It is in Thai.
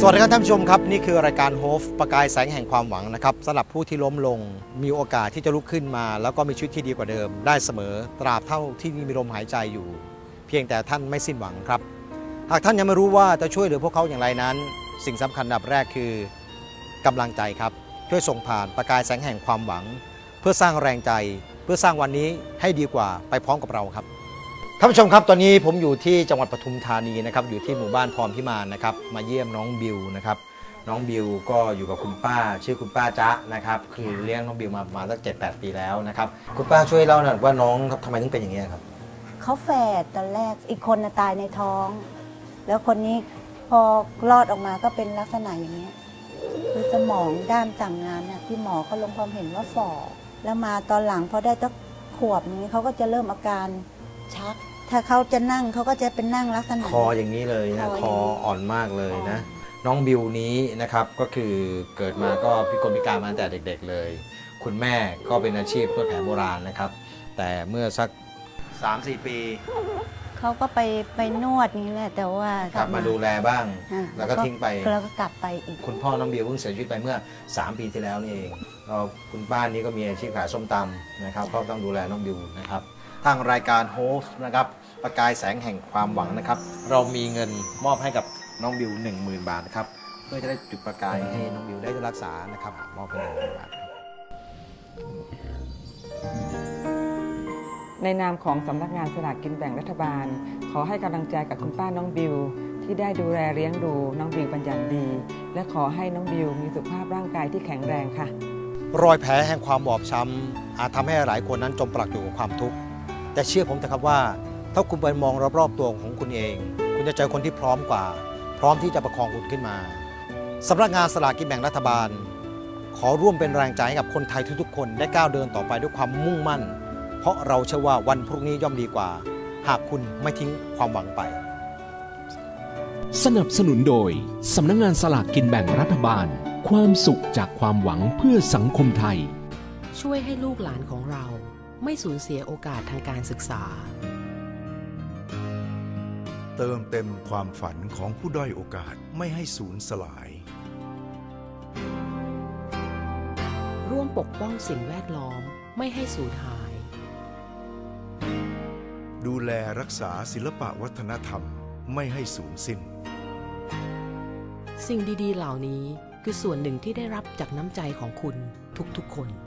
สวัสดีครับท่านผู้ชมครับ นี่คือรายการโฮฟประกายแสงแห่งความหวังนะครับสำหรับผู้ที่ล้มลงมีโอกาสที่จะลุกขึ้นมา แล้วก็มีชีวิตที่ดีกว่าเดิม ได้เสมอตราบเท่าที่มีลมหายใจอยู่ เพียงแต่ท่านไม่สิ้นหวังครับ หากท่านยังไม่รู้ว่าจะช่วยเหลือพวกเขาอย่างไรนั้น สิ่งสำคัญอันดับแรกคือกำลังใจครับช่วยส่งผ่านประกายแสงแห่งความหวัง เพื่อสร้างแรงใจ เพื่อสร้างวันนี้ให้ดีกว่าไปพร้อมกับเราครับ ท่านผู้ชมครับตอนนี้ผมอยู่ที่จังหวัดปทุมธานีนะครับอยู่ที่หมู่บ้านพรพิมานนะครับมาเยี่ยมน้องบิวนะครับน้องบิวก็อยู่กับคุณป้า ชื่อคุณป้าจ๊ะนะครับคือเลี้ยงน้องบิวมาประมาณสักเจ็ดแปดปีแล้วนะครับคุณป้าช่วยเล่าหน่อยว่าน้องครับทำไมถึงเป็นอย่างนี้ยครับ เขาแฝดตอนแรกอีกคนน่ะตายในท้อง แล้วคนนี้พอรอดออกมาก็เป็นลักษณะอย่างเนี้ยคือสมองด้านสั่งงานน่ะที่หมอเขาลงความเห็นว่าฝ่อแล้วมาตอนหลังพอได้ตักขวบนี้เขาก็จะเริ่มอาการ ชัก ถ้าเขาจะนั่งเขาก็จะเป็นนั่งลักษณะ คออย่างนี้เลยนะคออย่างนี้คออ่อนมากเลยนะ น้องบิวนี้นะครับก็คือเกิดมาก็พิกลพิการมาตั้งแต่เด็กๆเลย คุณแม่ก็เป็นอาชีพนวดแผนโบราณนะครับ แต่เมื่อสัก 3-4 ปีเขาก็ไปไปนวดนี่แหละแต่ว่ากลับมาดูแลบ้าง อะแล้วก็ทิ้งไป แล้วก็กลับไปอีก คุณพ่อน้องบิวเพิ่งเสียชีวิตไปเมื่อ 3 ปีที่แล้วนี่เองเราคุณป้านี้ก็มีอาชีพขายส้มตำนะครับก็ต้องดูแลน้องบิวนะครับ ทางรายการโฮสนะครับประกายแสงแห่งความหวังนะครับ เรามีเงินมอบให้กับน้องบิว 10,000 บาทนะครับเพื่อจะได้จุดประกายให้น้องบิวได้รักษานะครับมอบเป็นหนึ่งหมื่นบาทครับในนามของสำนักงานสลากกินแบ่งรัฐบาล ขอให้กำลังใจกับคุณป้าน้องบิว ที่ได้ดูแลเลี้ยงดูน้องบิวเป็นอย่างดี และขอให้น้องบิวมีสุขภาพร่างกายที่แข็งแรงค่ะ รอยแผลแห่งความบอบช้ำอาจทำให้หลายคนนั้นจมปลักอยู่กับความทุกข์ แต่เชื่อผมเถอะครับว่า ถ้าคุณไปมองรอบๆตัวของคุณเอง คุณจะเจอคนที่พร้อมกว่า พร้อมที่จะประคองคุณขึ้นมาสำนักงานสลากกินแบ่งรัฐบาล ขอร่วมเป็นแรงใจให้กับคนไทยทุกๆคนได้ก้าวเดินต่อไปด้วยความมุ่งมั่น เพราะเราเชื่อว่าวันพรุ่งนี้ย่อมดีกว่า หากคุณไม่ทิ้งความหวังไป สนับสนุนโดยสำนักงงานสลากกินแบ่งรัฐบาล ความสุขจากความหวังเพื่อสังคมไทย ช่วยให้ลูกหลานของเรา ไม่สูญเสียโอกาสทางการศึกษา เติมเต็มความฝันของผู้ด้อยโอกาสไม่ให้สูญสลาย ร่วมปกป้องสิ่งแวดล้อมไม่ให้สูญหาย ดูแลรักษาศิลปะวัฒนธรรมไม่ให้สูญสิ้น สิ่งดีๆเหล่านี้คือส่วนหนึ่งที่ได้รับจากน้ำใจของคุณทุกๆคน